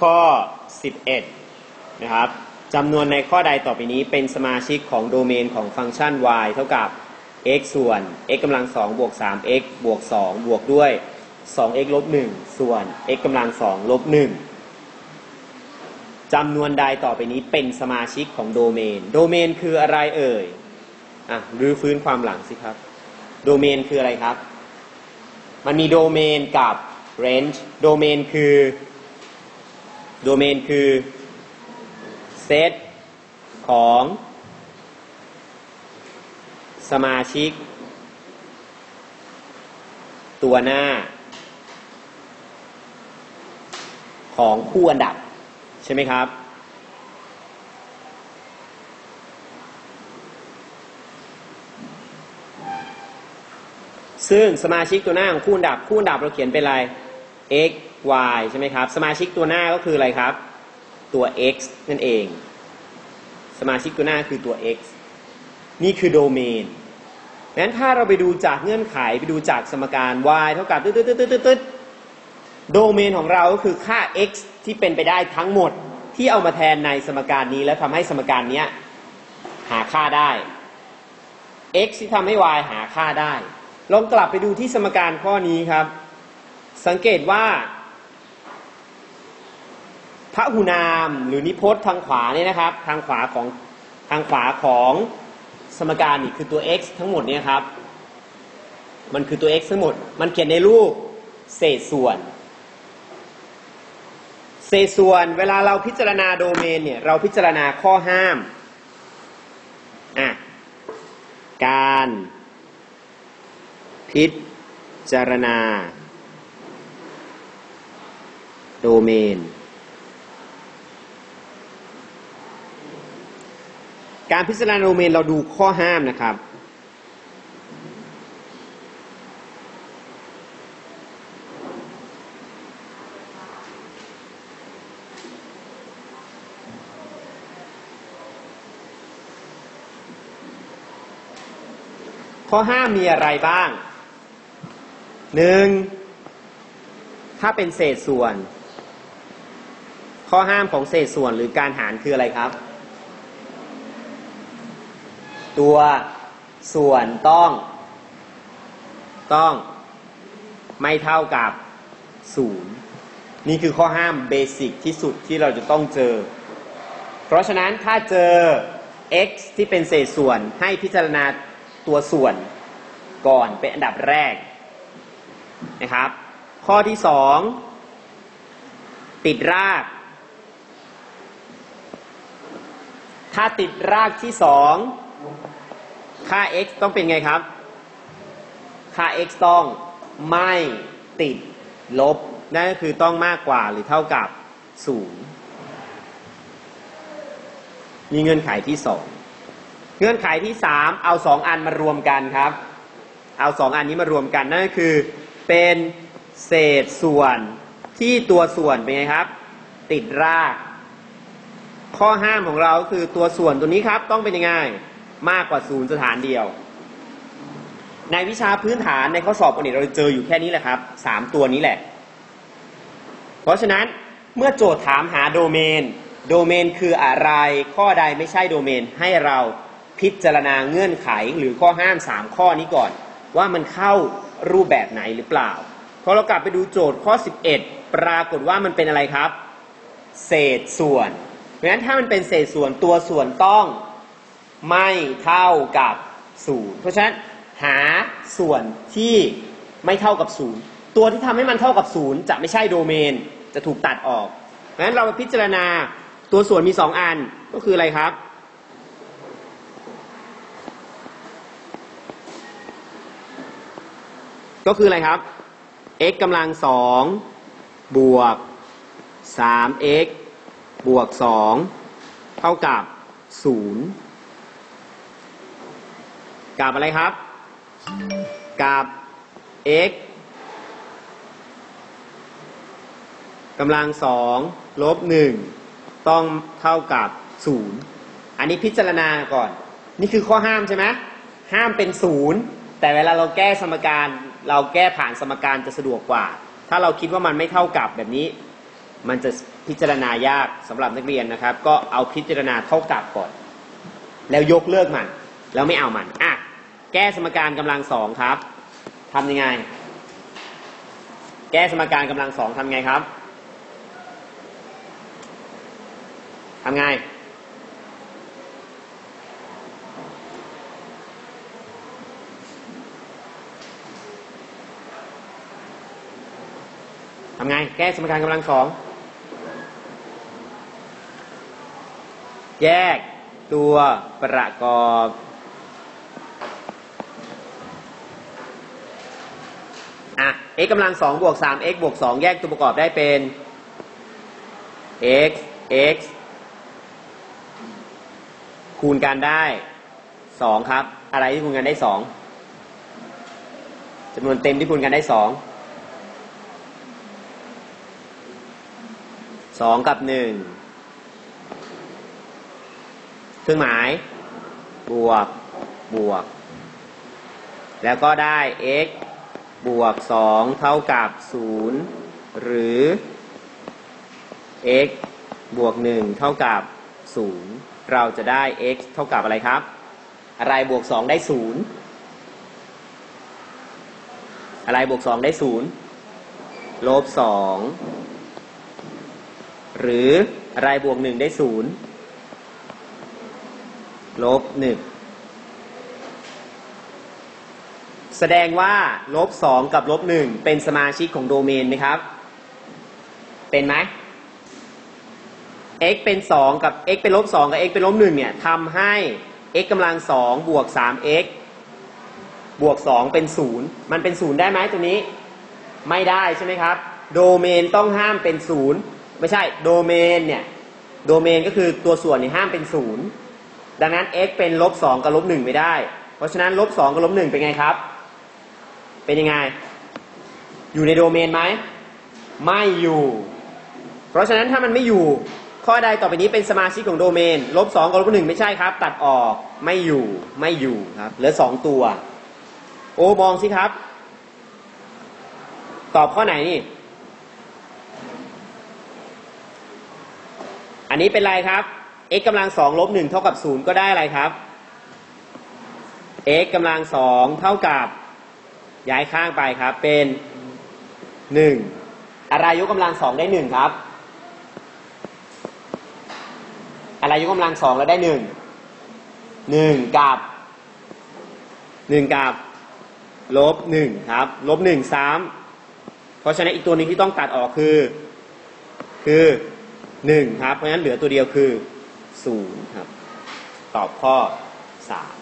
ข้อ 11 นะครับจำนวนในข้อใดต่อไปนี้เป็นสมาชิกของโดเมนของฟังก์ชัน y เท่ากับ x ส่วน x กำลัง2บวก 3x บวก 2 บวกด้วย 2x ลบ 1 ส่วน x กำลัง2ลบ 1จำนวนใดต่อไปนี้เป็นสมาชิกของโดเมน โดเมนคืออะไรเอ่ย อะรื้อฟื้นความหลังสิครับ โดเมนคืออะไรครับ มันมีโดเมนกับ range โดเมนคือ โดเมนคือเซตของสมาชิก ตัวหน้า ของคู่อันดับ ใช่ไหมครับ ซึ่งสมาชิกตัวหน้าของคู่อันดับ คู่อันดับเราเขียนเป็นอะไร x y ใช่ไหมครับ สมาชิกตัวหน้าก็คืออะไรครับ ตัว x นั่นเอง สมาชิกตัวหน้าคือตัว x นี่คือโดเมนงั้นถ้าเราไปดูจากเงื่อนไขไปดูจากสมการ y เท่ากับตึ๊ดตึ๊ดตึ๊ดตึ๊ดตึ๊ดโดเมนของเราก็คือค่า x ที่เป็นไปได้ทั้งหมดที่เอามาแทนในสมการนี้แล้วทำให้สมการนี้หาค่าได้ x ที่ทำให้ y หาค่าได้ ลองกลับไปดูที่สมการข้อนี้ครับ สังเกตว่า พระหุนามหรือนิพจน์ทางขวาเนี่ยนะครับ ทางขวาของทางขวาของสมการนี่คือตัว x ทั้งหมดเนี่ยครับ มันคือตัว x ทั้งหมด มันเขียนในรูปเศษส่วน เศษส่วนเวลาเราพิจารณาโดเมนเนี่ยเราพิจารณาข้อห้ามอะการพิจารณา โดเมน การพิจารณาโดเมนเราดูข้อห้ามนะครับ ข้อห้ามมีอะไรบ้างหนึ่งถ้าเป็นเศษส่วน ข้อห้ามของเศษส่วนหรือการหารคืออะไรครับ ตัวส่วนต้อง ต้องไม่เท่ากับศูนย์นี่คือข้อห้ามเบสิกที่สุดที่เราจะต้องเจอ เพราะฉะนั้นถ้าเจอ x ที่เป็นเศษส่วนให้พิจารณาตัวส่วนก่อนเป็นอันดับแรกนะครับ ข้อที่สองติดราก ถ้าติดรากที่สอง ค่า x ต้องเป็นไงครับ ค่า x ต้องไม่ติดลบ นั่นก็คือต้องมากกว่าหรือเท่ากับศูนย์นี่เงื่อนไขที่สองเงื่อนไขที่สามเอาสองอันมารวมกันครับ เอาสองอันนี้มารวมกัน นั่นก็คือเป็นเศษส่วนที่ตัวส่วนเป็นไงครับ ติดราก ข้อห้ามของเราคือตัวส่วนตัวนี้ครับ ต้องเป็นยังไง มากกว่าศูนย์สถานเดียว ในวิชาพื้นฐานในข้อสอบเนี่ยเราเจออยู่แค่นี้แหละครับสามตัวนี้แหละ เพราะฉะนั้นเมื่อโจทย์ถามหาโดเมน โดเมนคืออะไร ข้อใดไม่ใช่โดเมน ให้เราพิจารณาเงื่อนไขหรือข้อห้าม3ข้อนี้ก่อน ว่ามันเข้ารูปแบบไหนหรือเปล่าพอเรากลับไปดูโจทย์ข้อ 11 ปรากฏว่ามันเป็นอะไรครับ เศษส่วน เพราะฉะนั้นถ้ามันเป็นเศษส่วนตัวส่วนต้อง ไม่เท่ากับศูนย์เพราะฉะนั้นหาส่วนที่ไม่เท่ากับศูนย์ตัวที่ทำให้มันเท่ากับศูนย์จะไม่ใช่โดเมน จะถูกตัดออกเพราะฉะนั้นเรามาพิจารณาตัวส่วนมีสองอันก็คืออะไรครับ ก็คืออะไรครับ x กำลังสองบวก 3x บวก 2 เท่ากับ 0 กับอะไรครับ กับ x กำลังสองลบหนึ่งต้องเท่ากับศูนย์อันนี้พิจารณาก่อน นี่คือข้อห้ามใช่ไหมห้ามเป็นศูนย์แต่เวลาเราแก้สมการเราแก้ผ่านสมการจะสะดวกกว่า ถ้าเราคิดว่ามันไม่เท่ากับแบบนี้ มันจะพิจารณายากสำหรับนักเรียนนะครับ ก็เอาพิจารณาเท่ากับก่อน แล้วยกเลิกมัน แล้วไม่เอามันอะ แก้สมการกำลังสองครับทำยังไง แก้สมการกำลังสองทำไงครับทำไงทำไง แก้สมการกำลังสอง แยกตัวประกอบ อะ x กำลังสองบวกสาม x บวกสองแยกตัวประกอบได้เป็น x x คูณกันได้สองครับ อะไรที่คูณกันได้สองจำนวนเต็มที่คูณกันได้สองสองกับหนึ่งเครื่องหมาย บวก บวก แล้วก็ได้ x บวก 2 เท่ากับ 0 หรือ x บวก 1 เท่ากับ 0 เราจะได้ x เท่ากับอะไรครับ อะไรบวก 2 ได้ 0 อะไรบวก 2 ได้ 0 ลบ 2 หรืออะไรบวก 1 ได้ 0 ลบ 1 แสดงว่าลบสองกับลบหนึ่งเป็นสมาชิกของโดเมนไหมครับ เป็นไหม x เป็น2กับ x เป็นลบ2กับ x เป็นลบ1เนี่ยทำให้ x กำลัง2บวก 3x บวก2เป็น0มันเป็น0ได้ไหมตัวนี้ ไม่ได้ใช่ไหมครับ โดเมนต้องห้ามเป็น0ไม่ใช่โดเมนเนี่ยโดเมนก็คือตัวส่วนเนี่ยห้ามเป็น0ดังนั้น x เป็นลบ2กับลบ1ไม่ได้ เพราะฉะนั้นลบ2กับลบ1เป็นไงครับ เป็นยังไง อยู่ในโดเมนไหม ไม่อยู่ เพราะฉะนั้นถ้ามันไม่อยู่ ข้อใดต่อไปนี้เป็นสมาชิกของโดเมน ลบสองกับลบหนึ่งไม่ใช่ครับ ตัดออก ไม่อยู่ ไม่อยู่ครับ เหลือสองตัว โอ้มองสิครับ ตอบข้อไหนนี่ อันนี้เป็นไรครับ x กำลังสองลบหนึ่งเท่ากับศูนย์ก็ได้อะไรครับ x กำลังสองเท่ากับ ย้ายข้างไปครับ เป็นหนึ่งอะไรยกกำลังสองได้หนึ่งครับ อะไรยกกำลังสองแล้วได้หนึ่งหนึ่งกับหนึ่งกับลบหนึ่งครับลบหนึ่งซ้ำเพราะฉะนั้นอีกตัวหนึ่งที่ต้องตัดออกคือ คือหนึ่งครับ เพราะฉะนั้นเหลือตัวเดียวคือศูนย์ครับ ตอบข้อสาม